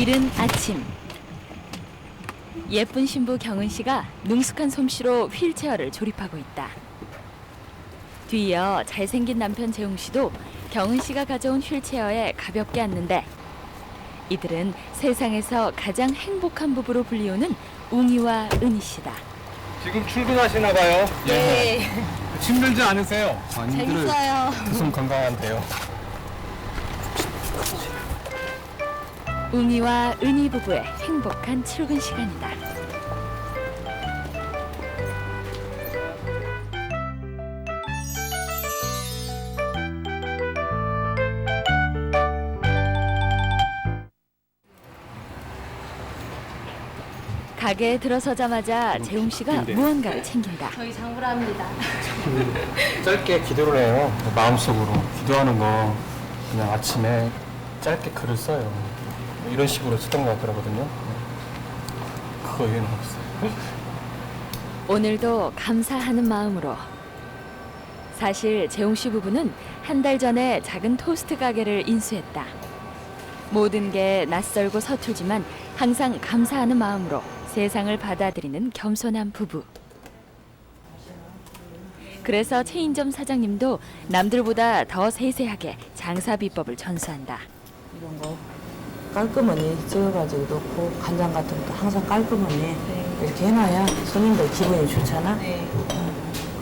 이른 아침 예쁜 신부 경은 씨가 능숙한 솜씨로 휠체어를 조립하고 있다. 뒤이어 잘생긴 남편 재웅 씨도 경은 씨가 가져온 휠체어에 가볍게 앉는데 이들은 세상에서 가장 행복한 부부로 불리우는 웅이와 은희 씨다. 지금 출근하시나 봐요. 네. 힘들지 않으세요? 재밌어요. 무슨 건강한데요. 웅이와 은희 부부의 행복한 출근 시간이다. 가게에 들어서자마자 재웅 씨가 무언가를 챙긴다. 저희 장부랍니다. 짧게 기도를 해요. 마음속으로 기도하는 거 그냥 아침에 짧게 글을 써요. 이런 식으로 쓰던 것 같더라고요. 그거 이해는 없어요. 오늘도 감사하는 마음으로 사실 재웅 씨 부부는 한 달 전에 작은 토스트 가게를 인수했다. 모든 게 낯설고 서툴지만 항상 감사하는 마음으로 세상을 받아들이는 겸손한 부부. 그래서 체인점 사장님도 남들보다 더 세세하게 장사 비법을 전수한다. 이런 거 깔끔하니 쪄가지고 넣고 간장 같은 것도 항상 깔끔하니 이렇게 해놔야 손님들 기분이 좋잖아. 네.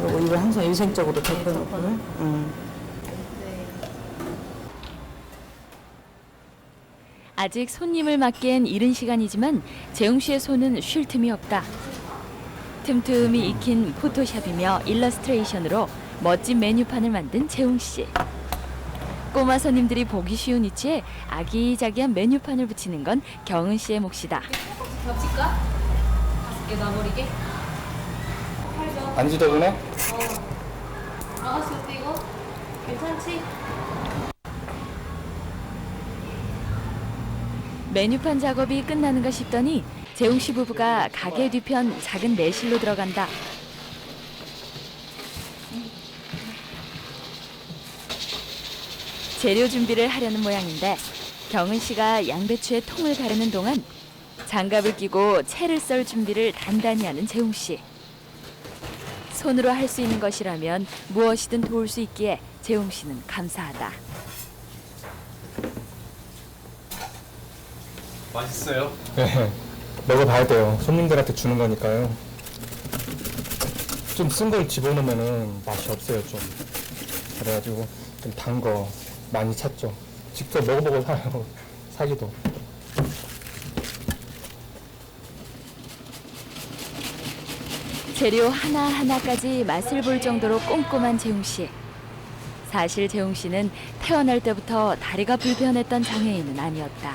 그리고 이걸 항상 위생적으로 덮어놓고. 응. 아직 손님을 맞기엔 이른 시간이지만 재웅 씨의 손은 쉴 틈이 없다. 틈틈이 익힌 포토샵이며 일러스트레이션으로 멋진 메뉴판을 만든 재웅 씨. 꼬마 손님들이 보기 쉬운 위치에 아기자기한 메뉴판을 붙이는 건 경은 씨의 몫이다. 겹칠까? 다섯 개 놔버리게? 안 지저분해? 아가씨 어때 이거? 괜찮지? 메뉴판 작업이 끝나는가 싶더니 재웅 씨 부부가 가게 뒤편 작은 내실로 들어간다. 재료 준비를 하려는 모양인데 경은 씨가 양배추에 통을 가르는 동안 장갑을 끼고 채를 썰 준비를 단단히 하는 재웅 씨. 손으로 할 수 있는 것이라면 무엇이든 도울 수 있기에 재웅 씨는 감사하다. 맛있어요? 네. 먹어봐야 돼요. 손님들한테 주는 거니까요. 좀 쓴 걸 집어넣으면 맛이 없어요, 좀. 그래가지고 좀 단 거 많이 찾죠. 직접 먹어보고 사요. 사기도. 재료 하나하나까지 맛을 볼 정도로 꼼꼼한 재웅 씨. 사실 재웅 씨는 태어날 때부터 다리가 불편했던 장애인은 아니었다.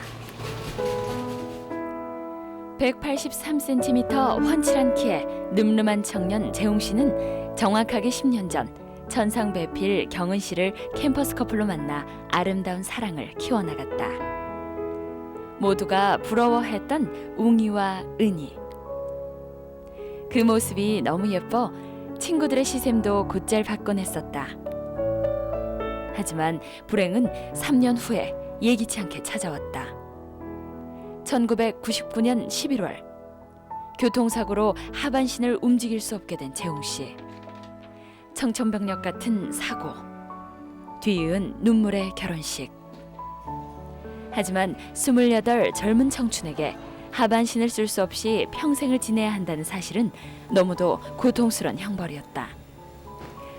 183cm 훤칠한 키에 늠름한 청년 재웅 씨는 정확하게 10년 전 천상 배필 경은 씨를 캠퍼스 커플로 만나 아름다운 사랑을 키워나갔다. 모두가 부러워했던 웅이와 은희. 그 모습이 너무 예뻐 친구들의 시샘도 곧잘 받곤 했었다. 하지만 불행은 3년 후에 예기치 않게 찾아왔다. 1999년 11월 교통사고로 하반신을 움직일 수 없게 된 재웅 씨. 청천벽력 같은 사고. 뒤이은 눈물의 결혼식. 하지만 28 젊은 청춘에게 하반신을 쓸 수 없이 평생을 지내야 한다는 사실은 너무도 고통스러운 형벌이었다.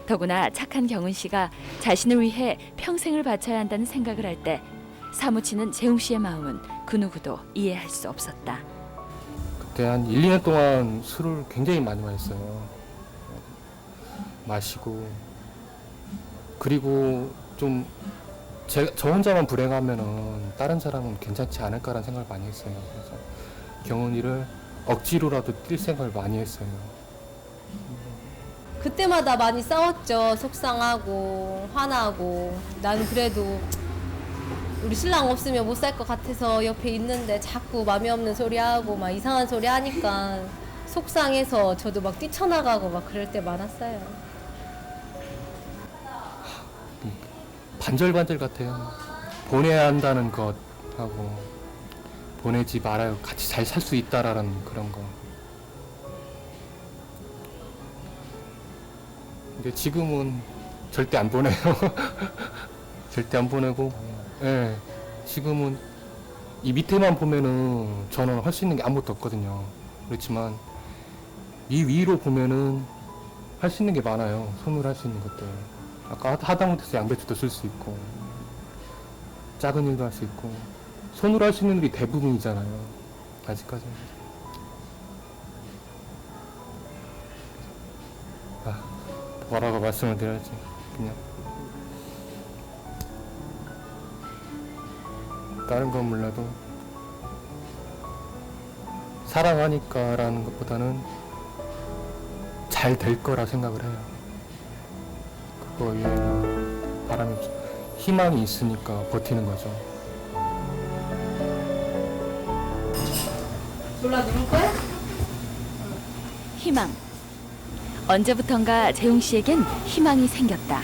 더구나 착한 경은 씨가 자신을 위해 평생을 바쳐야 한다는 생각을 할 때 사무치는 재웅 씨의 마음은 그 누구도 이해할 수 없었다. 그때 한 1, 2년 동안 술을 굉장히 많이 마셨어요. 마시고 그리고 좀저 혼자만 불행하면은 다른 사람은 괜찮지 않을까라는 생각을 많이 했어요. 그래서 경은이를 억지로라도 뛸 생각을 많이 했어요. 그때마다 많이 싸웠죠. 속상하고 화나고. 난 그래도 우리 신랑 없으면 못 살 것 같아서 옆에 있는데 자꾸 맘이 없는 소리 하고 막 이상한 소리 하니까 속상해서 저도 막 뛰쳐나가고 막 그럴 때 많았어요. 반절반절 같아요. 보내야 한다는 것하고 보내지 말아요. 같이 잘 살 수 있다라는 그런 거. 근데 지금은 절대 안 보내요. 절대 안 보내고, 예. 지금은 이 밑에만 보면은 저는 할 수 있는 게 아무것도 없거든요. 그렇지만 이 위로 보면은 할 수 있는 게 많아요. 손으로 할 수 있는 것들. 아까 하- 하다못해서 양배추도 쓸 수 있고, 작은 일도 할 수 있고, 손으로 할 수 있는 일이 대부분이잖아요. 아직까지는. 아, 뭐라고 말씀을 드려야지. 그냥. 다른 건 몰라도, 사랑하니까라는 것보다는 잘 될 거라 생각을 해요. 그거 위에는 바람이, 없- 희망이 있으니까 버티는 거죠. 졸라 누를 거야? 희망. 언제부턴가 재용 씨에겐 희망이 생겼다.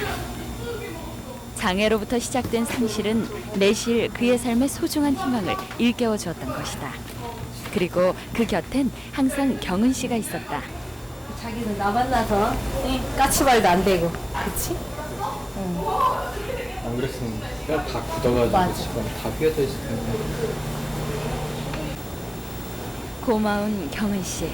장애로부터 시작된 상실은 매실 그의 삶의 소중한 희망을 일깨워 주었던 것이다. 그리고 그 곁엔 항상 경은 씨가 있었다. 자기는 나 만나서 까치발도 안 되고 그치? 안 그랬으면 뼈다 굳어가지고 맞아. 지금 다 휘어져 있을 텐데. 고마운 경은 씨.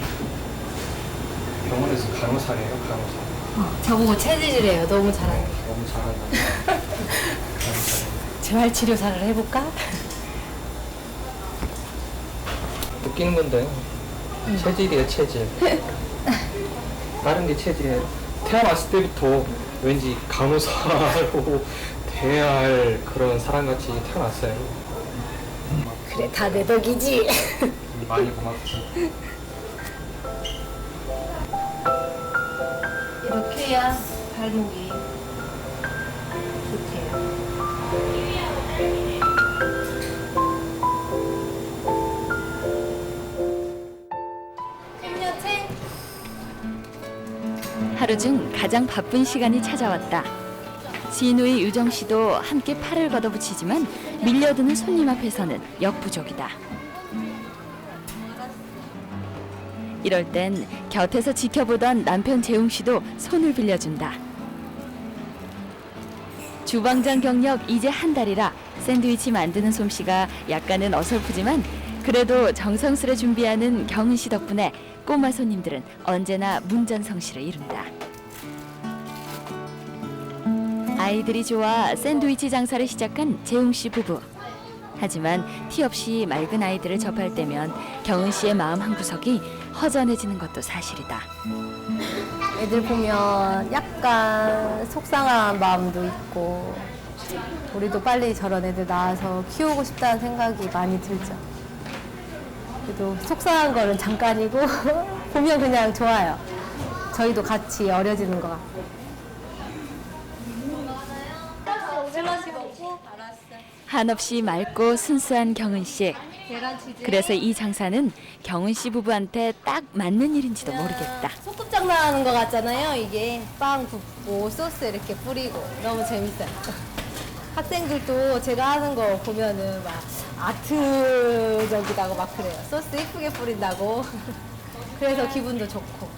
병원에서 간호사래요, 간호사. 저보고 체질이래요 너무 잘하는 너무 잘한다. 재활치료사를 해볼까? 웃기는 건데 체질이에요, 체질. 다른 게 체질이에요. 태어났을 때부터 왠지 간호사로 돼야 할 그런 사람같이 태어났어요. 그래 다 내 덕이지 많이 고맙죠. 이렇게 해야 발목이 하루 중 가장 바쁜 시간이 찾아왔다. 진우의 유정 씨도 함께 팔을 걷어붙이지만 밀려드는 손님 앞에서는 역부족이다. 이럴 땐 곁에서 지켜보던 남편 재웅 씨도 손을 빌려준다. 주방장 경력 이제 한 달이라 샌드위치 만드는 솜씨가 약간은 어설프지만 그래도 정성스레 준비하는 경은 씨 덕분에 꼬마 손님들은 언제나 문전성시를 이룬다. 아이들이 좋아 샌드위치 장사를 시작한 재웅 씨 부부. 하지만 티 없이 맑은 아이들을 접할 때면 경은 씨의 마음 한 구석이 허전해지는 것도 사실이다. 애들 보면 약간 속상한 마음도 있고 우리도 빨리 저런 애들 낳아서 키우고 싶다는 생각이 많이 들죠. 그래도 속상한 거는 잠깐이고 보면 그냥 좋아요. 저희도 같이 어려지는 것 같고. 한없이 맑고 순수한 경은 씨. 그래서 이 장사는 경은 씨 부부한테 딱 맞는 일인지도 모르겠다. 소꿉장 나가는 것 같잖아요. 이게 빵 붓고 소스 이렇게 뿌리고 너무 재밌어요. 학생들도 제가 하는 거 보면은 막 아트적이다고 막 그래요. 소스 예쁘게 뿌린다고. 그래서 기분도 좋고.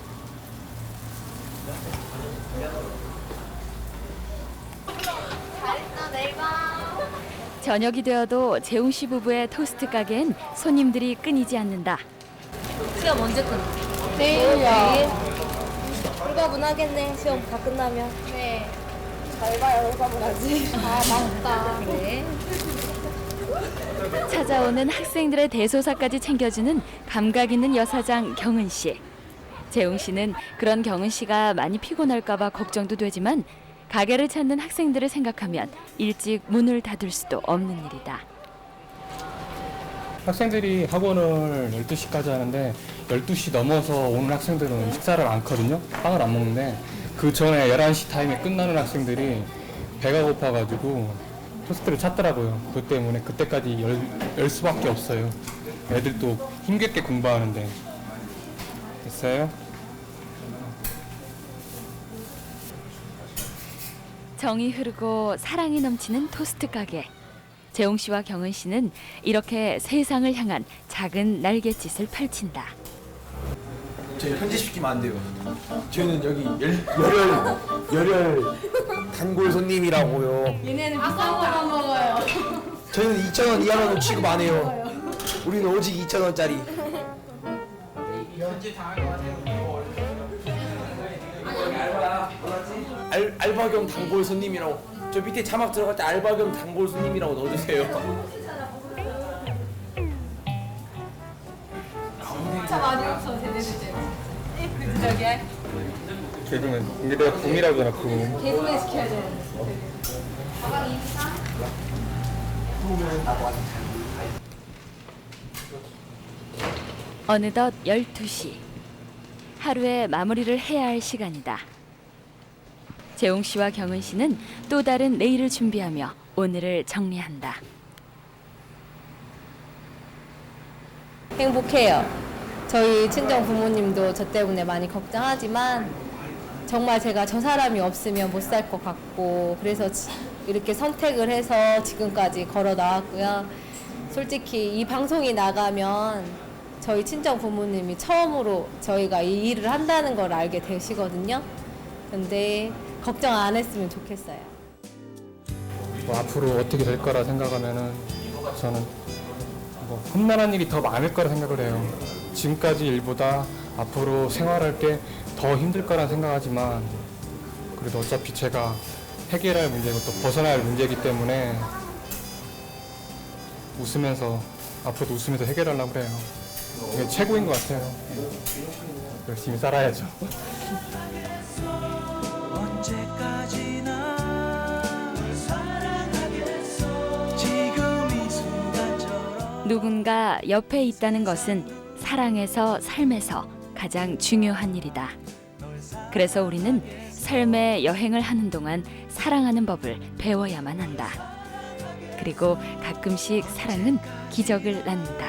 저녁이 되어도 재웅 씨 부부의 토스트 가게엔 손님들이 끊이지 않는다. 시험 언제 끝나? 내일이요. 홀가분 하겠네. 시험 다 끝나면. 네. 잘 봐요. 홀가분 하지. 아, 맞다. 그래. 찾아오는 학생들의 대소사까지 챙겨주는 감각 있는 여사장 경은 씨. 재웅 씨는 그런 경은 씨가 많이 피곤할까봐 걱정도 되지만 가게를 찾는 학생들을 생각하면 일찍 문을 닫을 수도 없는 일이다. 학생들이 학원을 12시까지 하는데 12시 넘어서 오는 학생들은 식사를 않거든요. 빵을 안 먹는데 그 전에 11시 타임에 끝나는 학생들이 배가 고파가지고 토스트를 찾더라고요. 그 때문에 그때까지 열, 열 수밖에 없어요. 애들도 힘겹게 공부하는데. 됐어요? 정이 흐르고 사랑이 넘치는 토스트 가게. 재홍 씨와 경은 씨는 이렇게 세상을 향한 작은 날갯짓을 펼친다. 저희 편집시키면 안 돼요. 저희는 여기 열, 열혈 열혈 단골 손님이라고요. 얘네는 비싼 거만 먹어요. 저희는 2,000원 이하로는 취급 안 해요. 우리는 오직 2,000원짜리. 알, 알바 겸 단골 손님이라고 저 밑에 자막 들어갈 때 알바 겸 단골 손님이라고 넣어주세요. 차 많이 없어 쟤. 그 저기 개그는 이게 내가 붐이라고 하잖아 붐. 개그맨 시켜야 돼. 어느덧 12시. 하루의 마무리를 해야 할 시간이다. 재홍 씨와 경은 씨는 또 다른 내일을 준비하며 오늘을 정리한다. 행복해요. 저희 친정 부모님도 저 때문에 많이 걱정하지만 정말 제가 저 사람이 없으면 못 살 것 같고 그래서 지- 이렇게 선택을 해서 지금까지 걸어 나왔고요. 솔직히 이 방송이 나가면 저희 친정 부모님이 처음으로 저희가 이 일을 한다는 걸 알게 되시거든요. 근데 걱정 안 했으면 좋겠어요. 뭐 앞으로 어떻게 될 거라 생각하면은 저는 뭐 험난한 일이 더 많을 거라 생각을 해요. 지금까지 일보다 앞으로 생활할 게 더 힘들 거라 생각하지만 그래도 어차피 제가 해결할 문제고 또 벗어날 문제이기 때문에 웃으면서 앞으로도 웃으면서 해결하려고 그래요. 이게 최고인 것 같아요. 열심히 살아야죠. 누군가 옆에 있다는 것은 사랑에서 삶에서 가장 중요한 일이다. 그래서 우리는 삶의 여행을 하는 동안 사랑하는 법을 배워야만 한다. 그리고 가끔씩 사랑은 기적을 낳는다.